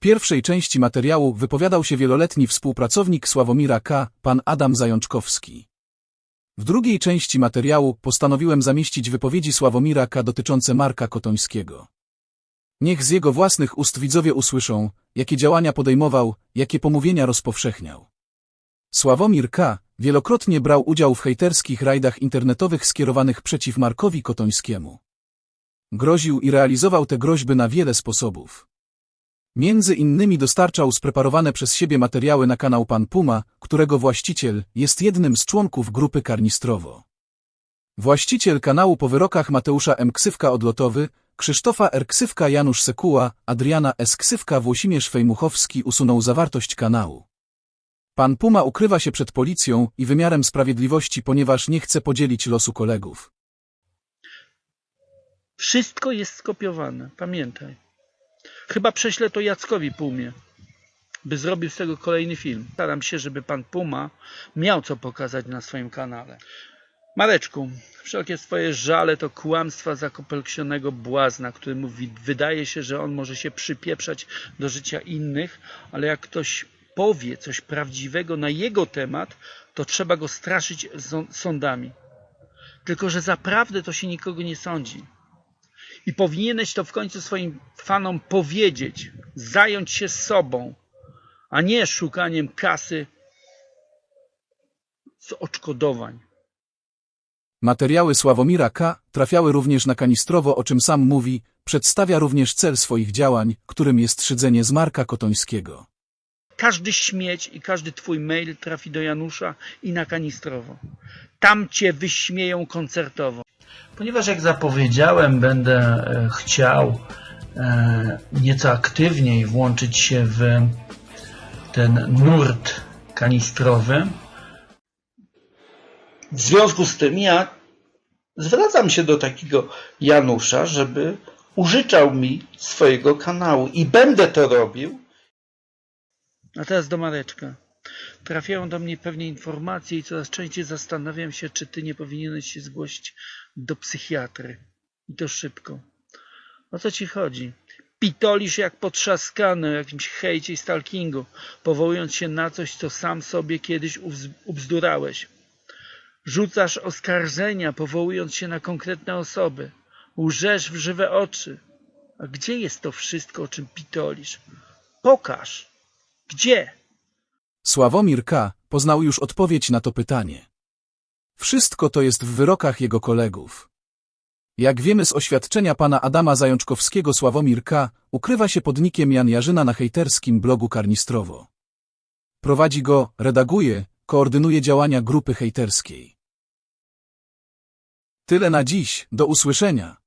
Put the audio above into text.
pierwszej części materiału wypowiadał się wieloletni współpracownik Sławomira K., pan Adam Zajączkowski. W drugiej części materiału postanowiłem zamieścić wypowiedzi Sławomira K. dotyczące Marka Kotońskiego. Niech z jego własnych ust widzowie usłyszą, jakie działania podejmował, jakie pomówienia rozpowszechniał. Sławomir K. wielokrotnie brał udział w hejterskich rajdach internetowych skierowanych przeciw Markowi Kotońskiemu. Groził i realizował te groźby na wiele sposobów. Między innymi dostarczał spreparowane przez siebie materiały na kanał Pan Puma, którego właściciel jest jednym z członków grupy Karnistrowo. Właściciel kanału po wyrokach Mateusza M. Ksywka Odlotowy, Krzysztofa R. Ksywka Janusz Sekuła, Adriana S. Ksywka Włosimierz Fejmuchowski usunął zawartość kanału. Pan Puma ukrywa się przed policją i wymiarem sprawiedliwości, ponieważ nie chce podzielić losu kolegów. Wszystko jest skopiowane, pamiętaj. Chyba prześlę to Jackowi Pumie, by zrobił z tego kolejny film. Staram się, żeby pan Puma miał co pokazać na swoim kanale. Mareczku, wszelkie swoje żale to kłamstwa zakopelksionego błazna, który mówi, wydaje się, że on może się przypieprzać do życia innych, ale jak ktoś powie coś prawdziwego na jego temat, to trzeba go straszyć są- sądami. Tylko, że zaprawdę to się nikogo nie sądzi. I powinieneś to w końcu swoim fanom powiedzieć, zająć się sobą, a nie szukaniem kasy z odszkodowań. Materiały Sławomira K. trafiały również na kanistrowo, o czym sam mówi, przedstawia również cel swoich działań, którym jest szydzenie z Marka Kotońskiego. Każdy śmieć i każdy twój mail trafi do Janusza i na kanistrowo. Tam cię wyśmieją koncertowo. Ponieważ jak zapowiedziałem, będę e, chciał e, nieco aktywniej włączyć się w ten nurt kanistrowy. W związku z tym ja zwracam się do takiego Janusza, żeby użyczał mi swojego kanału i będę to robił. A teraz do Mareczka. Trafiają do mnie pewnie informacje i coraz częściej zastanawiam się, czy ty nie powinieneś się zgłosić do psychiatry. I to szybko. O co ci chodzi? Pitolisz jak potrzaskany o jakimś hejcie i stalkingu, powołując się na coś, co sam sobie kiedyś ubz- ubzdurałeś. Rzucasz oskarżenia, powołując się na konkretne osoby. Łżesz w żywe oczy. A gdzie jest to wszystko, o czym pitolisz? Pokaż. Gdzie? Sławomir K. poznał już odpowiedź na to pytanie. Wszystko to jest w wyrokach jego kolegów. Jak wiemy z oświadczenia pana Adama Zajączkowskiego Sławomir K. ukrywa się pod nikiem Jan Jarzyna na hejterskim blogu Karnistrowo. Prowadzi go, redaguje, koordynuje działania grupy hejterskiej. Tyle na dziś, do usłyszenia.